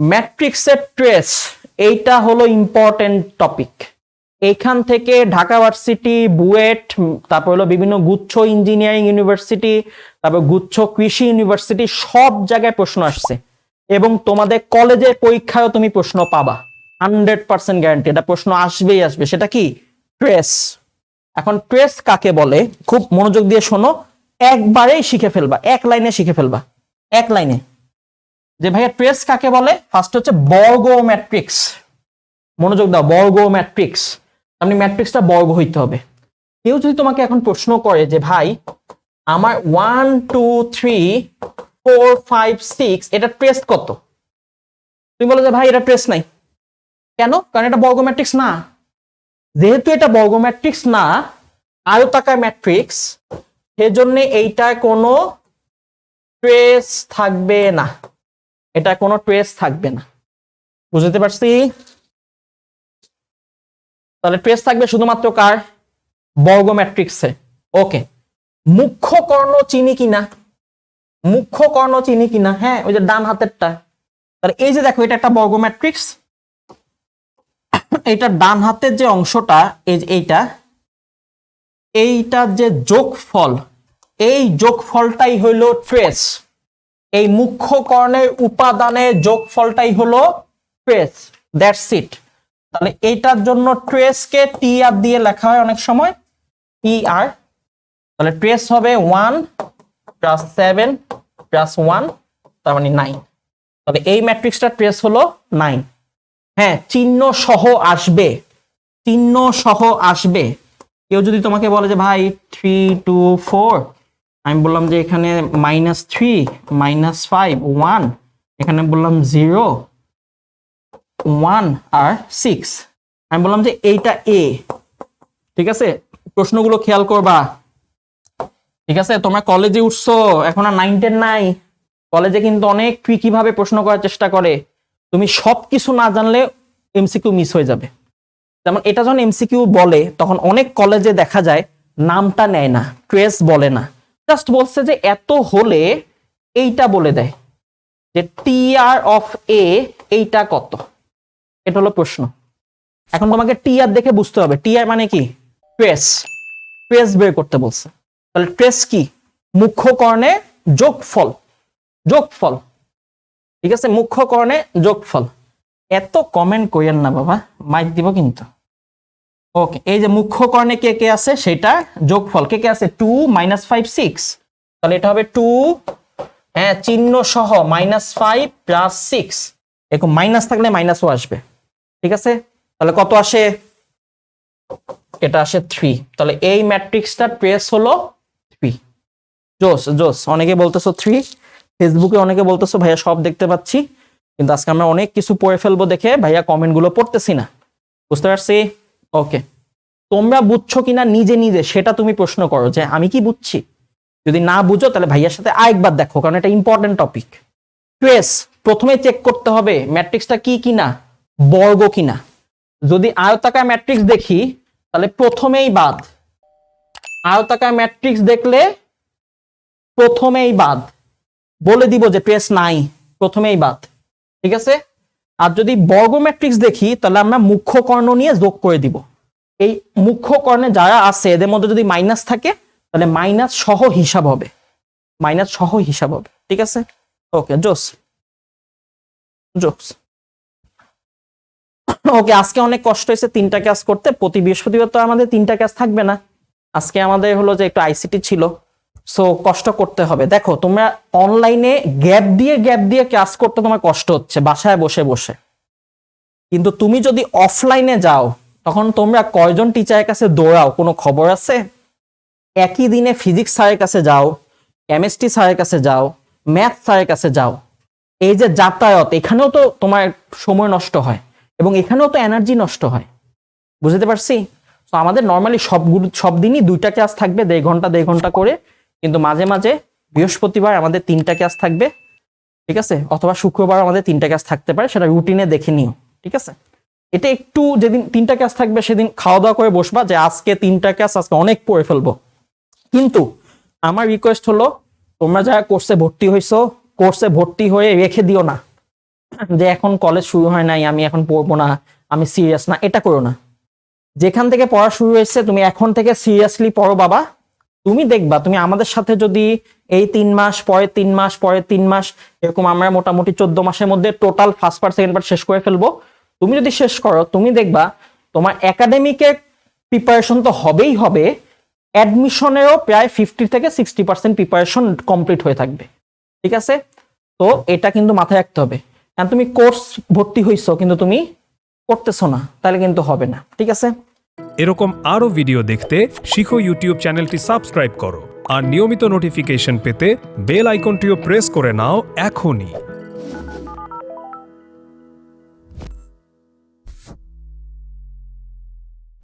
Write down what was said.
ম্যাট্রিক্সের ট্রেস, এইটা হলো ইম্পর্টেন্ট টপিক এইখান থেকে ঢাকা ভার্সিটি, বুয়েট, তারপর হলো বিভিন্ন গুচ্ছ ইঞ্জিনিয়ারিং ইউনিভার্সিটি তারপর গুচ্ছ কৃষি ইউনিভার্সিটি সব জায়গায় প্রশ্ন আসছে। এবং তোমাদের কলেজের পরীক্ষায়ও তুমি প্রশ্ন পাবা। হান্ড্রেড পার্সেন্ট গ্যারান্টি এটা প্রশ্ন আসবেই আসবে। সেটা কি? ট্রেস এখন ট্রেস কাকে বলে? খুব মনোযোগ দিয়ে শোনো। একবারেই শিখে ফেলবা। এক লাইনে শিখে ফেলবা। এক লাইনে। যে ভাইয়া ট্রেস কাকে বলে? ফার্স্ট হচ্ছে বর্গ ম্যাট্রিক্স মনোযোগ দাও বর্গ ম্যাট্রিক্স আপনি ম্যাট্রিক্সটা বর্গ হইতে হবে। কেউ যদি তোমাকে এখন প্রশ্ন করে যে, ভাই, আমার one two three four five six এটা ট্রেস কত? তুমি বলো যে, ভাই, এটা ট্রেস নাই। কেন? কারণ এটা বর্গ ম্যাট্রিক্স না। যেহেতু এটা বর্গ ম্যাট্রিক্স না, আয়তাকার ম্যাট্রিক্স, সেজন্য এইটার কোনো ট্রেস থাকবে না। এটা কোনো ট্রেস থাকবে না। বুঝতে পারছি? তাহলে ট্রেস থাকবে শুধুমাত্র কার? বর্গ ম্যাট্রিক্সে ওকে। মুখ্য কর্ণ চিনি কিনা? মুখ্য কর্ণ চিনি কিনা? হ্যাঁ ওই যে ডান হাতেরটা। তাহলে এই যে দেখো, এটা একটা বর্গ ম্যাট্রিক্স এটা ডান হাতের যে অংশটা, এই যে এইটা, এইটার যে যোগফল, এই যোগফলটাই হইল ট্রেস এই মুখ্য কর্ণের উপাদানের যোগফলটাই হলো ট্রেস দ্যাটস ইট তাহলে এইটার জন্য ট্রেসকে টি আর দিয়ে লেখা হয় অনেক সময়। টি আর তাহলে ট্রেস হবে one plus seven plus one তার মানে নাইন তাহলে এই ম্যাট্রিক্সটা ট্রেস হলো নাইন হ্যাঁ চিহ্ন সহ আসবে। চিহ্ন সহ আসবে। কেউ যদি তোমাকে বলে যে, ভাই থ্রি টু ফোর আমি বললাম যে এখানে minus three minus five one এখানে বললাম জিরো ওয়ান আর সিক্স আমি বললাম যে এইটা এ ঠিক আছে? প্রশ্নগুলো খেয়াল করবা। ঠিক আছে? তোমরা কলেজে উঠছো, এখন আর নাইন টেন নাই। কলেজে কিন্তু অনেক ট্রিকি ভাবে প্রশ্ন করার চেষ্টা করে। তুমি সব কিছু না জানলে এমসিকিউ মিস হয়ে যাবে। যেমন এটা যখন এমসিকিউ বলে, তখন অনেক কলেজে দেখা যায়, নামটা নেয় না ট্রেস বলে না। জাস্ট বলছে যে এত হলে এইটা বলে দেয় যে টি আর অফ এ এইটা কত? এটা হলো প্রশ্ন। এখন তোমাকে টি আর দেখে বুঝতে হবে। টি আর মানে কি? ট্রেস ট্রেস বের করতে বলছে। তাহলে ট্রেস কি? মুখ্য কর্ণে যোগফল। যোগফল। ঠিক আছে? মুখ্য কর্ণে যোগফল। এত কমেন্ট কইয়েন না বাবা মাইক দিব কিন্তু। ওকে এই যে মুখ্য কর্ণে কে কে আছে সেটা যোগফল কে কে আছে? টু মাইনাস ফাইভ সিক্স তাহলে এটা হবে টু হ্যাঁ চিহ্ন সহ মাইনাস ফাইভ প্লাস সিক্স এরকম মাইনাস থাকলে মাইনাসও আসবে। ঠিক আছে? তাহলে কত আসে? এটা আসে থ্রি তাহলে এই ম্যাট্রিক্সটা ট্রেস হলো থ্রি জোস জোস, অনেকে বলতেছো থ্রি ফেসবুকে অনেকে বলতেছো, ভাইয়া, সব দেখতে পাচ্ছি। কিন্তু আজকে আমরা অনেক কিছু পড়ে ফেলব দেখে, ভাইয়া কমেন্টগুলো পড়তেছি না। বুঝতে পারছি? ওকে তোমরা বুঝছ কিনা নিজে নিজে, সেটা তুমি প্রশ্ন করো যে আমি কি বুঝছি? যদি না বুঝো, তাহলে ভাইয়ার সাথে আরেকবার দেখো, কারণ এটা ইম্পর্টেন্ট টপিক ট্রেস প্রথমে চেক করতে হবে ম্যাট্রিক্সটা কি কিনা, বর্গ কিনা। যদি আয়তাকার ম্যাট্রিক্স দেখি, তাহলে প্রথমেই বাদ। আয়তাকার ম্যাট্রিক্স দেখলে প্রথমেই বাদ। বলে দিব যে ট্রেস নাই, প্রথমেই বাদ। ঠিক আছে? আর যদি বর্গ ম্যাট্রিক্স দেখি, তাহলে আমরা মুখ্য কর্ণ নিয়ে যোগ করে দিব। এই মুখ্য কর্ণে যারা আছে, এদের মধ্যে যদি মাইনাস থাকে, তাহলে মাইনাস সহ হিসাব হবে। মাইনাস সহ হিসাব হবে, ঠিক আছে? ওকে জোস। জোস। ওকে আজকে অনেক কষ্ট হয়েছে তিনটা ক্লাস করতে। প্রতি বৃহস্পতিবার তো আমাদের তিনটা ক্লাস থাকবে না। আজকে আমাদের হলো যে একটু আইসিটি ছিল। সো কষ্ট করতে হবে। দেখো, তোমরা অনলাইনে গ্যাপ দিয়ে গ্যাপ দিয়ে ক্লাস করতে তোমার কষ্ট হচ্ছে, বাসায় বসে বসে। কিন্তু তুমি যদি অফলাইনে যাও, তখন তোমরা কয়জন টিচারের কাছে দৌড়াও? কোনো খবর আছে? একই দিনে ফিজিক্স স্যারের কাছে যাও কেমিস্ট্রি স্যারের কাছে যাও ম্যাথ স্যারের কাছে যাও। এই যে যাতায়াত, এখানেও তো তোমার সময় নষ্ট হয় এবং এখানেও তো এনার্জি নষ্ট হয়। বুঝতে পারছি? তো আমাদের নর্মালি সবগুলো, সব দিনই দুইটা ক্লাস থাকবে, দেড় ঘণ্টা দেড় ঘণ্টা করে। কিন্তু মাঝে মাঝে বৃহস্পতিবার আমাদের তিনটা ক্লাস থাকবে, ঠিক আছে? অথবা শুক্রবার আমাদের তিনটা ক্লাস থাকতে পারে, সেটা রুটিনে দেখে নিও, ঠিক আছে? এটা একটু যেদিন তিনটা ক্লাস থাকবে, সেদিন খাওয়া দাওয়া করে বসবা যে আজকে তিনটা ক্লাস আজকে অনেক পড়ে ফেলব। কিন্তু আমার রিকোয়েস্ট হলো, তোমরা যারা কোর্সে ভর্তি হইছো কোর্সে ভর্তি হয়ে রেখে দিও না, যে এখন কলেজ শুরু হয় নাই, আমি এখন পড়ব না, আমি সিরিয়াস না, এটা করো না। যেখান থেকে পড়া শুরু হয়েছে, তুমি এখন থেকে সিরিয়াসলি পড়ো বাবা তুমি দেখবা, তুমি আমাদের সাথে যদি এই তিন মাস পরে তিন মাস পরে তিন মাস, এরকম আমরা মোটামুটি চোদ্দ মাসের মধ্যে total first part second part শেষ করে ফেলব। তুমি যদি শেষ করো, তুমি দেখবা তোমার একাডেমিকের প্রিপারেশন তো হবেই হবে অ্যাডমিশনেরও প্রায় ফিফটি থেকে সিক্সটি পার্সেন্ট প্রিপারেশন কমপ্লিট হয়ে থাকবে। ঠিক আছে? তো এটা কিন্তু মাথায় রাখতে হবে। কারণ তুমি কোর্স ভর্তি হইছো, কিন্তু তুমি করতেছো না, তাহলে কিন্তু হবে না। ঠিক আছে? এরকম আরও ভিডিও দেখতে শিখো ইউটিউব চ্যানেলটি সাবস্ক্রাইব করো আর নিয়মিত নোটিফিকেশন পেতে বেল আইকনটিও প্রেস করে নাও এখনই।